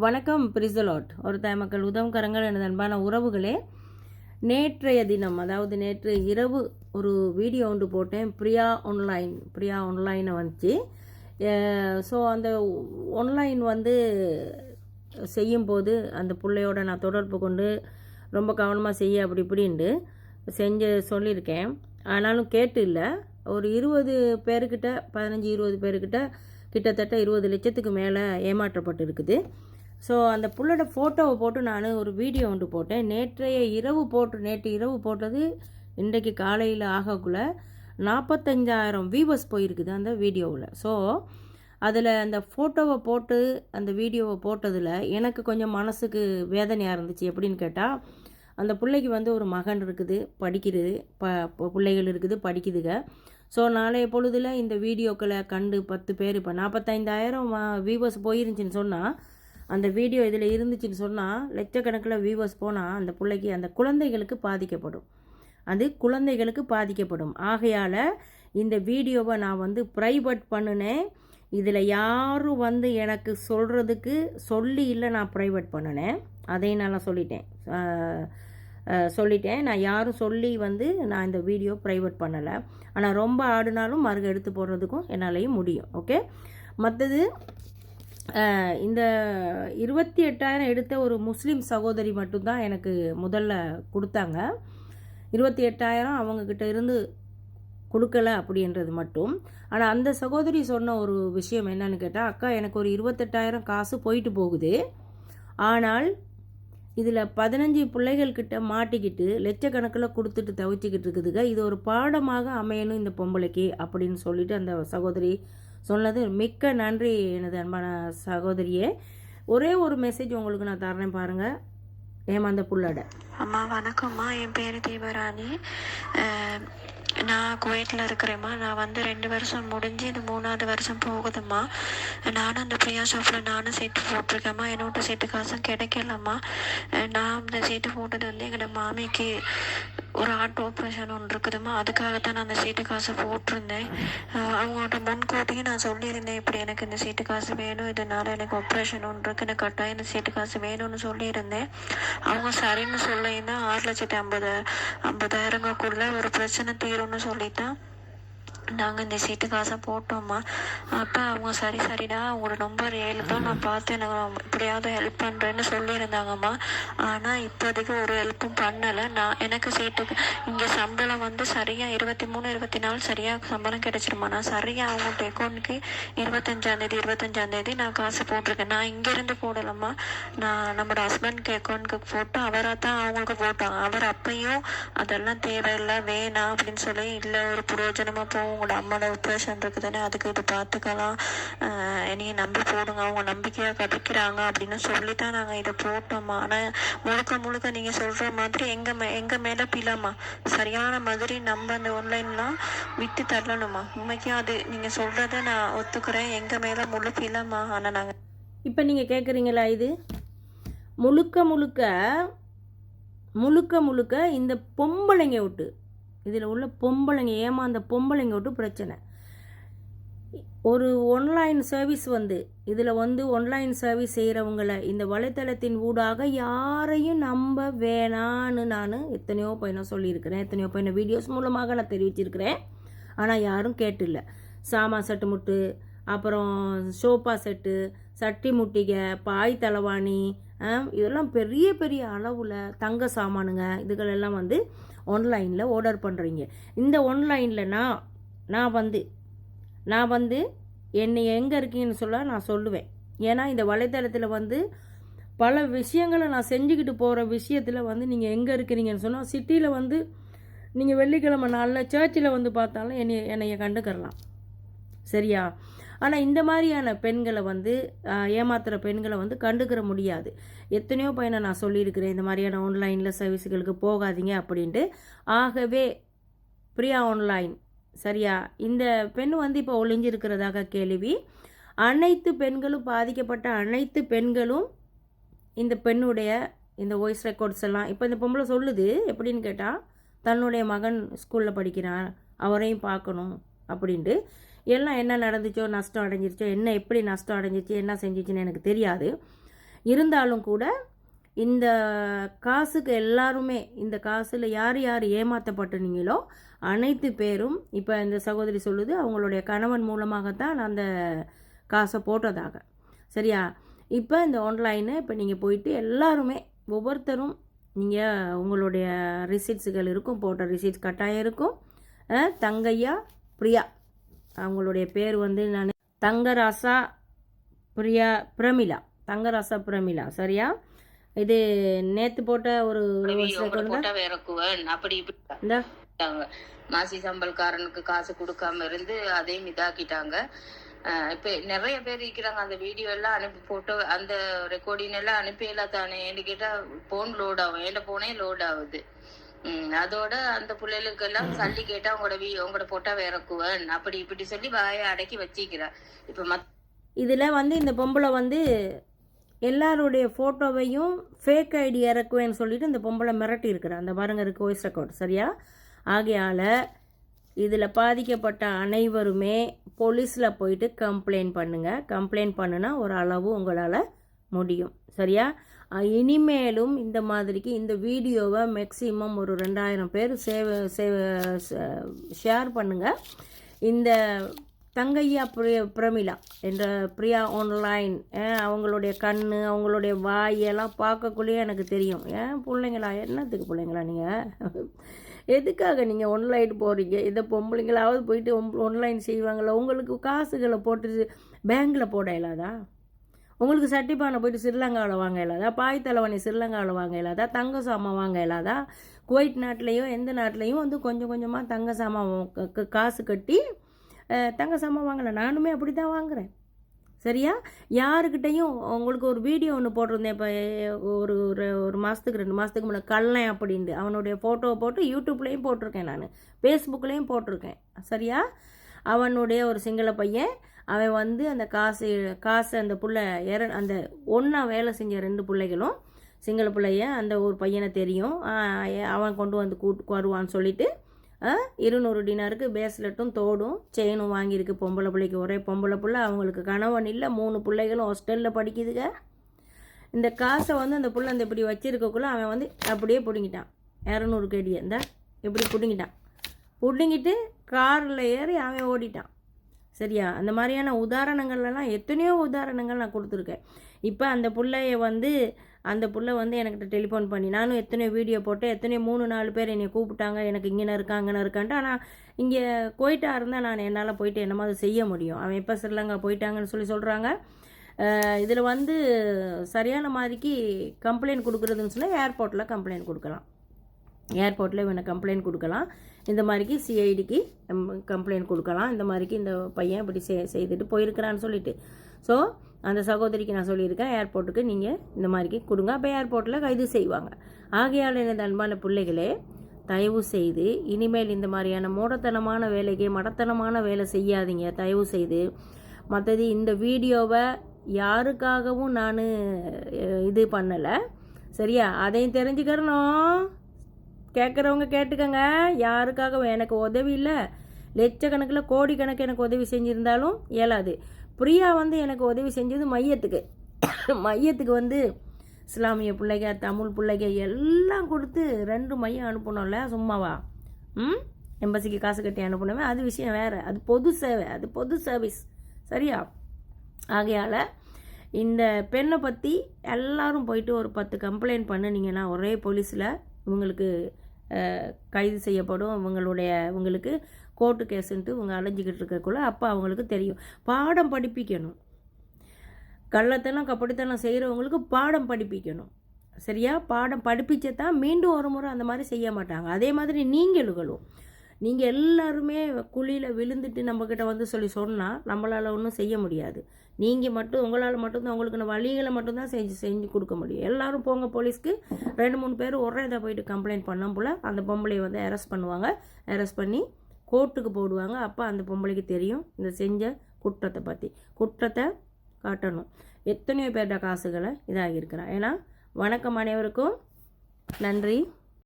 வணக்கம் பிரிசலாட். ஒரு தாய்மக்கள் மக்கள் உதவுக்கரங்கள் எனது அன்பான உறவுகளே நேற்றைய தினம் அதாவது நேற்று இரவு ஒரு வீடியோ ஒன்று போட்டேன் பிரியா ஆன்லைன் பிரியா ஆன்லைனை வந்துச்சு. ஸோ அந்த ஆன்லைன் வந்து செய்யும்போது அந்த பிள்ளையோட நான் தொடர்பு கொண்டு ரொம்ப கவனமாக செய்ய அப்படி இப்படின்ட்டு செஞ்சு சொல்லியிருக்கேன். ஆனாலும் கேட்டு இல்லை. ஒரு இருபது பேர்கிட்ட பதினஞ்சு இருபது பேர்கிட்ட கிட்டத்தட்ட இருபது லட்சத்துக்கு மேலே ஏமாற்றப்பட்டு இருக்குது ஸோ அந்த புள்ளோட ஃபோட்டோவை போட்டு நான் ஒரு வீடியோ ஒன்று போட்டேன். நேற்றைய இரவு போட்டு நேற்று இரவு போட்டது இன்றைக்கு காலையில் ஆகக்குள்ள நாற்பத்தஞ்சாயிரம் வியூவர்ஸ் போயிருக்குது அந்த வீடியோவில் ஸோ அதில் அந்த ஃபோட்டோவை போட்டு அந்த வீடியோவை போட்டதில் எனக்கு கொஞ்சம் மனசுக்கு வேதனையாக இருந்துச்சு. எப்படின்னு கேட்டால் அந்த பிள்ளைக்கு வந்து ஒரு மகன் இருக்குது படிக்கிறது ப ப- பிள்ளைகள் இருக்குது படிக்குதுங்க ஸோ நாளைய பொழுதில் இந்த வீடியோக்களை கண்டு பத்து பேர் இப்போ நாற்பத்தைந்தாயிரம் வியூவர்ஸ் போயிருந்துச்சின்னு சொன்னால் அந்த வீடியோ இதில் இருந்துச்சுன்னு சொன்னால் லட்சக்கணக்கில் வியூவர்ஸ் போனால் அந்த பிள்ளைக்கு அந்த குழந்தைகளுக்கு பாதிக்கப்படும். அது குழந்தைகளுக்கு பாதிக்கப்படும். ஆகையால் இந்த வீடியோவை நான் வந்து ப்ரைவேட் பண்ணினேன். இதில் யாரும் வந்து எனக்கு சொல்கிறதுக்கு சொல்லி இல்லை நான் ப்ரைவேட் பண்ணினேன். அதையும் நான் சொல்லிட்டேன். சொல்லிட்டேன். நான் யாரும் சொல்லி வந்து நான் இந்த வீடியோ ப்ரைவேட் பண்ணலை. ஆனால் ரொம்ப ஆடினாலும் மறுக எடுத்து போடுறதுக்கும் என்னாலையும் முடியும். ஓகே மற்றது இந்த இருபத்தி எட்டாயிரம் எடுத்த ஒரு முஸ்லீம் சகோதரி மட்டும்தான் எனக்கு முதல்ல கொடுத்தாங்க. இருபத்தி எட்டாயிரம் அவங்கக்கிட்ட இருந்து கொடுக்கல அப்படின்றது மட்டும். ஆனால் அந்த சகோதரி சொன்ன ஒரு விஷயம் என்னன்னு கேட்டால் அக்கா எனக்கு ஒரு இருபத்தெட்டாயிரம் காசு போயிட்டு போகுது. ஆனால் இதில் பதினஞ்சு பிள்ளைகள்கிட்ட மாட்டிக்கிட்டு லட்சக்கணக்கில் கொடுத்துட்டு தவிச்சிக்கிட்டு இருக்குதுங்க. இது ஒரு பாடமாக அமையணும் இந்த பொம்பளைக்கு அப்படின்னு சொல்லிட்டு அந்த சகோதரி சொன்னது. மிக்க நன்றி எனது அன்பான சகோதரியே. ஒரே ஒரு மெசேஜ் உங்களுக்கு நான் தரேன் பாருங்கள் ஏமாந்த புள்ளட. அம்மா வணக்கம்மா. என் பேர் தீபராணி. நான் குவைட்டில் இருக்கிறேம்மா. நான் வந்து ரெண்டு வருஷம் முடிஞ்சு இது மூணாவது வருஷம் போகுதும்மா. நானும் அந்த பிரியா ஷாப்பில் நானும் சீட்டு போட்டிருக்கேம்மா. என்னோட சீட்டு காசும் கிடைக்கலம்மா. நான் அந்த சீட்டு போட்டது வந்து எங்களோட மாமிக்கு ஒரு ஹார்ட் ஆப்ரேஷன் ஒன்று இருக்குதும்மா. அதுக்காகத்தான் நான் அந்த சீட்டு காசை போட்டிருந்தேன். அவங்கள்ட்ட முன்கூட்டியே நான் சொல்லியிருந்தேன். இப்படி எனக்கு இந்த சீட்டு காசு வேணும். இதனால எனக்கு ஆப்ரேஷன் ஒன்று இருக்குன்னு எனக்கு கட்டாயம் இந்த சீட்டு காசு வேணும்னு சொல்லியிருந்தேன். அவங்க சரின்னு சொல்லியிருந்தேன் ஆறு லட்சத்தி ஐம்பது ஐம்பதாயிரங்களுக்குள்ள ஒரு பிரச்சனை தீரும்னு சொல்லித்தான் நாங்கள் இந்த சீட்டு காசை போட்டோம்மா. அப்போ அவங்க சரி சரிடா உங்களோட நம்பர் ஏழு தான் நான் பார்த்து எனக்கு எப்படியாவது ஹெல்ப் பண்ணுறேன்னு சொல்லியிருந்தாங்கம்மா. ஆனால் இப்போதைக்கு ஒரு ஹெல்ப்பும் பண்ணலை. நான் எனக்கு சீட்டுக்கு இங்கே சம்பளம் வந்து சரியாக இருபத்தி மூணு இருபத்தி நாலு சரியாக சம்பளம் கிடைச்சிருமா? நான் சரியாக அவங்கள்ட்ட அக்கௌண்ட்டுக்கு இருபத்தஞ்சாந்தேதி இருபத்தஞ்சாந்தேதி நான் காசு போட்டிருக்கேன். நான் இங்கேருந்து போடலம்மா. நான் நம்மளோட ஹஸ்பண்ட்க்கு அக்கௌண்ட்டுக்கு போட்டு அவராக தான் அவங்களுக்கு போட்டாங்க. அவர் அப்பையும் அதெல்லாம் தேவையில்லை வேணாம் அப்படின்னு சொல்லி இல்லை ஒரு பிரயோஜனமாக போகும் உங்களோட அம்மாவோட ஆப்ரேஷன் இருக்குதுன்னு அதுக்கு இது பார்த்துக்கலாம் நீங்கள் நம்பி போடுங்க. அவங்க நம்பிக்கையாக கிடைக்கிறாங்க அப்படின்னு சொல்லி தான் நாங்கள் இதை போட்டோம்மா ஆனால் முழுக்க முழுக்க நீங்கள் சொல்கிற மாதிரி எங்கள் மே எங்கள் மேலே பிலாமா சரியான மாதிரி நம்ம அந்த ஒன்லைன்லாம் விட்டு தள்ளணுமா உண்மைக்கும் அது நீங்கள் சொல்கிறத நான் ஒத்துக்கிறேன். எங்கள் மேலே முழு பிலாமா ஆனால் நாங்கள் இப்போ நீங்கள் கேட்குறீங்களா இது? முழுக்க முழுக்க முழுக்க முழுக்க இந்த பொம்பளைங்க விட்டு இதில் உள்ள பொம்பளைங்க ஏமாந்த பொம்பளைங்க விட்டு பிரச்சனை. ஒரு ஒன்லைன் சர்வீஸ் வந்து இதில் வந்து ஒன்லைன் சர்வீஸ் செய்கிறவங்கள இந்த வலைத்தளத்தின் ஊடாக யாரையும் நம்ப வேணான்னு நான் எத்தனையோ பையனை சொல்லியிருக்கிறேன். எத்தனையோ பையனை வீடியோஸ் மூலமாக நான் தெரிவிச்சிருக்கிறேன். ஆனால் யாரும் கேட்டில்ல. சாமான் செட்டு முட்டு அப்புறம் சோஃபா செட்டு சட்டி முட்டிகை பாய் தலவாணி இதெல்லாம் பெரிய பெரிய அளவில் தங்க சாமானுங்க. இதுகளெல்லாம் வந்து ஆன்லைனில் ஆர்டர் பண்ணுறீங்க இந்த ஆன்லைனில் நான் நான் வந்து நான் வந்து என்னை எங்கே இருக்கீங்கன்னு சொல்ல நான் சொல்லுவேன். ஏன்னா இந்த வலைத்தளத்தில் வந்து பல விஷயங்களை நான் செஞ்சுக்கிட்டு போகிற விஷயத்தில் வந்து நீங்கள் எங்கே இருக்கிறீங்கன்னு சொன்னால் சிட்டியில் வந்து நீங்கள் வெள்ளிக்கிழமை நாளில் சர்ச்சில் வந்து பார்த்தாலும் என்னை என்னைய கண்டுக்கிறலாம். சரியா? ஆனால் இந்த மாதிரியான பெண்களை வந்து ஏமாத்துகிற பெண்களை வந்து கண்டுக்கிற முடியாது. எத்தனையோ பையனை நான் சொல்லியிருக்கிறேன் இந்த மாதிரியான ஆன்லைனில் சர்வீஸுகளுக்கு போகாதீங்க அப்படின்ட்டு. ஆகவே பிரியா ஆன்லைன் சரியா? இந்த பெண் வந்து இப்போ ஒளிஞ்சிருக்கிறதாக கேள்வி. அனைத்து பெண்களும் பாதிக்கப்பட்ட அனைத்து பெண்களும் இந்த பெண்ணுடைய இந்த வாய்ஸ் ரெக்கார்ட்ஸ் எல்லாம் இப்போ இந்த பொம்பளை சொல்லுது எப்படின்னு கேட்டால் தன்னுடைய மகன் ஸ்கூலில் படிக்கிறான் அவரையும் பார்க்கணும் அப்படின்ட்டு. எல்லாம் என்ன நடந்துச்சோ நஷ்டம் அடைஞ்சிருச்சோ என்ன எப்படி நஷ்டம் அடைஞ்சிச்சு என்ன செஞ்சிச்சுன்னு எனக்கு தெரியாது. இருந்தாலும் கூட இந்த காசுக்கு எல்லாருமே இந்த காசில் யார் யார் ஏமாற்றப்பட்டுனீங்களோ அனைத்து பேரும் இப்போ இந்த சகோதரி சொல்லுது அவங்களுடைய கணவன் மூலமாகத்தான் அந்த காசை போட்டதாக. சரியா? இப்போ இந்த ஆன்லைனு இப்போ நீங்கள் போயிட்டு எல்லாருமே ஒவ்வொருத்தரும் நீங்கள் உங்களுடைய ரிசிட்ஸுகள் இருக்கும் போட்ட ரிசிட்ஸ் கட்டாயம் இருக்கும். தங்கையா பிரியா அவங்களுடைய பேர் வந்து நான் தங்கராசா பிரியா பிரமிளா. தங்கராசா பிரமிளா. சரியா? இது நேற்று போட்ட ஒரு. மாசி சம்பளக்காரனுக்கு காசு கொடுக்காம இருந்து அதையும் இதாக்கிட்டாங்க. இப்ப நிறைய பேர் இருக்கிறாங்க. அந்த வீடியோ எல்லாம் அனுப்பி போட்டோ அந்த ரெக்கார்டிங் எல்லாம் அனுப்பி எல்லாம் தானே கேட்டா போன் லோட் ஆகும். என் போனே லோட் ஆகுது. அதோட அந்த பிள்ளைகளுக்கு எல்லாம் சல்லி கேட்டா உங்களோட வீ உங்களோட போட்டா வேற குவன். அப்படி இப்படி சொல்லி வாயை அடக்கி வச்சிக்கிறா. இப்ப மத்த இதில் வந்து இந்த பொம்பளை வந்து எல்லாருடைய ஃபோட்டோவையும் ஃபேக் ஐடி இறக்குவேன்னு சொல்லிட்டு இந்த பொம்பளை மிரட்டி இருக்கிறா. அந்த பாருங்க இருக்கு வாய்ஸ் ரெக்கார்ட் சரியா? ஆகையால் இதில் பாதிக்கப்பட்ட அனைவருமே போலீஸில் போயிட்டு கம்ப்ளைண்ட் பண்ணுங்கள் கம்ப்ளைண்ட் பண்ணுனா ஒரு அளவு உங்களால் முடியும் சரியா? இனிமேலும் இந்த மாதிரிக்கு இந்த வீடியோவை மேக்ஸிமம் ஒரு ரெண்டாயிரம் பேர் சேவ சேவ ஷேர் பண்ணுங்கள் இந்த தங்கையா பிரிய பிரமிளா என்ற பிரியா ஆன்லைன் அவங்களுடைய கண் அவங்களுடைய வாயெல்லாம் பார்க்கக்குள்ளேயே எனக்கு தெரியும். ஏன் பிள்ளைங்களா என்னத்துக்கு பிள்ளைங்களா நீங்கள் எதுக்காக நீங்கள் ஒன்லைன் போகிறீங்க இந்த பொம்பளைங்களாவது போயிட்டு ஒன்லைன் செய்வாங்களா உங்களுக்கு காசுகளை போட்டு பேங்கில் போட இயலாதா? உங்களுக்கு சட்டிப்பானை போயிட்டு ஸ்ரீலங்காவில் வாங்க இல்லாதா? பாய் தலைவணி ஸ்ரீலங்காவில் வாங்க இல்லாதா? தங்க சாமான் வாங்க இல்லாதா? குவைட் நாட்டிலையும் எந்த நாட்டிலையும் வந்து கொஞ்சம் கொஞ்சமாக தங்க சாமான் காசு கட்டி தங்க சாமான் வாங்கலை. நானுமே அப்படி தான் வாங்குறேன். சரியா? யாருக்கிட்டையும் உங்களுக்கு ஒரு வீடியோ ஒன்று போட்டிருந்தேன். இப்போ ஒரு ஒரு ஒரு மாதத்துக்கு ரெண்டு மாதத்துக்கு முன்னே கல்லன் அப்படின்ட்டு. அவனுடைய ஃபோட்டோவை போட்டு யூடியூப்லேயும் போட்டிருக்கேன் நான். ஃபேஸ்புக்லேயும் போட்டிருக்கேன். சரியா? அவனுடைய ஒரு சிங்கள பையன் அவன் வந்து அந்த காசு காசு அந்த பிள்ளை இற அந்த ஒன்றா வேலை செஞ்ச ரெண்டு பிள்ளைகளும் சிங்கள பிள்ளைய அந்த ஒரு பையனை தெரியும். அவன் கொண்டு வந்து கூட்டு வருவான்னு சொல்லிட்டு இருநூறு டினாருக்கு பேஸ்லெட்டும் தோடும் செயினும் வாங்கியிருக்கு பொம்பளை பிள்ளைக்கு. ஒரே பொம்பளை பிள்ளை அவங்களுக்கு கணவன் இல்லை மூணு பிள்ளைகளும் ஹாஸ்டலில் படிக்குதுங்க இந்த காசை வந்து அந்த பிள்ளை அந்த இப்படி வச்சிருக்கக்குள்ள அவன் வந்து அப்படியே பிடுங்கிட்டான். இரநூறு கேடியை இந்த இப்படி பிடுங்கிட்டான். பிடுங்கிட்டு காரில் ஏறி அவன் ஓடிட்டான். சரியா? அந்த மாதிரியான உதாரணங்கள்லாம் எத்தனையோ உதாரணங்கள் நான் கொடுத்துருக்கேன். இப்போ அந்த பிள்ளைய வந்து அந்த புள்ள வந்து எனக்கிட்ட டெலிஃபோன் பண்ணி நானும் எத்தனையோ வீடியோ போட்டேன் எத்தனையோ மூணு நாலு பேர் என்னை கூப்பிட்டாங்க எனக்கு இங்கே இருக்கா அங்கே இருக்கான்ட்டு. ஆனால் இங்கே போயிட்டா இருந்தால் நான் என்னால் போயிட்டு என்னமோ அதை செய்ய முடியும். அவன் எப்போ ஸ்ரீலங்கா போயிட்டாங்கன்னு சொல்லி சொல்கிறாங்க இதில் வந்து சரியான மாதிரிக்கு கம்ப்ளைண்ட் கொடுக்குறதுன்னு சொன்னால் ஏர்போர்ட்டில் கம்ப்ளைண்ட் கொடுக்கலாம். ஏர்போர்ட்டில் இவனை கம்ப்ளைண்ட் கொடுக்கலாம். இந்த மாதிரிக்கு சிஐடிக்கு கம்ப்ளைண்ட் கொடுக்கலாம். இந்த மாதிரிக்கு இந்த பையன் இப்படி செய் செய்துட்டு போயிருக்கிறான்னு சொல்லிட்டு. ஸோ அந்த சகோதரிக்கு நான் சொல்லியிருக்கேன் ஏர்போர்ட்டுக்கு நீங்கள் இந்த மாதிரிக்கு கொடுங்க. அப்போ ஏர்போர்ட்டில் கைது செய்வாங்க. ஆகையால் எனது அன்பான பிள்ளைகளே தயவு செய்து இனிமேல் இந்த மாதிரியான மூடத்தனமான வேலைக்கு மடத்தனமான வேலை செய்யாதீங்க. தயவு செய்து மற்றது இந்த வீடியோவை யாருக்காகவும் நான் இது பண்ணலை. சரியா? அதையும் தெரிஞ்சுக்கிறணும். கேட்குறவங்க கேட்டுக்கங்க. யாருக்காக எனக்கு உதவி இல்லை? லட்சக்கணக்கில் கோடிக்கணக்கு எனக்கு உதவி செஞ்சுருந்தாலும் இயலாது. பிரியா வந்து எனக்கு உதவி செஞ்சது மையத்துக்கு. மையத்துக்கு வந்து இஸ்லாமிய பிள்ளைங்க தமிழ் பிள்ளைங்க எல்லாம் கொடுத்து ரெண்டு மையம் அனுப்பணும்ல சும்மாவா? ம்? எம்பசிக்கு காசு கட்டி அனுப்பணுமே அது விஷயம் வேறு. அது பொது சேவை. அது பொது சர்வீஸ் சரியா? ஆகையால் இந்த பெண்ணை பற்றி எல்லாரும் போயிட்டு ஒரு பத்து கம்ப்ளைண்ட் பண்ணுனீங்கன்னா ஒரே போலீஸில் இவங்களுக்கு கைது செய்யப்படும். இவங்களுடைய இவங்களுக்கு கோர்ட்டு கேஸுன்ட்டு இவங்க அலைஞ்சிக்கிட்டு இருக்கக்குள்ள அப்போ அவங்களுக்கு தெரியும். பாடம் படிப்பிக்கணும். கள்ளத்தனம் கப்படித்தனம் செய்கிறவங்களுக்கு பாடம் படிப்பிக்கணும். சரியா? பாடம் படிப்பிச்சே தான் மீண்டும் ஒரு முறை அந்த மாதிரி செய்ய மாட்டாங்க. அதே மாதிரி நீங்களும் நீங்கள் எல்லாருமே குழியில் விழுந்துட்டு நம்மக்கிட்ட வந்து சொல்லி சொன்னால் நம்மளால் ஒன்றும் செய்ய முடியாது. நீங்கள் மட்டும் உங்களால் மட்டும்தான் உங்களுக்குன்னு வழிகளை மட்டும்தான் செஞ்சு செஞ்சு கொடுக்க முடியும். எல்லாரும் போங்க போலீஸ்க்கு. ரெண்டு மூணு பேர் ஒரே இதை போயிட்டு கம்ப்ளைண்ட் பண்ணோம் போல் அந்த பொம்பளையை வந்து அரெஸ்ட் பண்ணுவாங்க. அரெஸ்ட் பண்ணி கோர்ட்டுக்கு போடுவாங்க. அப்போ அந்த பொம்பளைக்கு தெரியும் இந்த செஞ்ச குற்றத்தை பற்றி குற்றத்தை காட்டணும். எத்தனையோ பேர்ட காசுகளை இதாகியிருக்கிறான் ஏன்னா வணக்கம் அனைவருக்கும். நன்றி.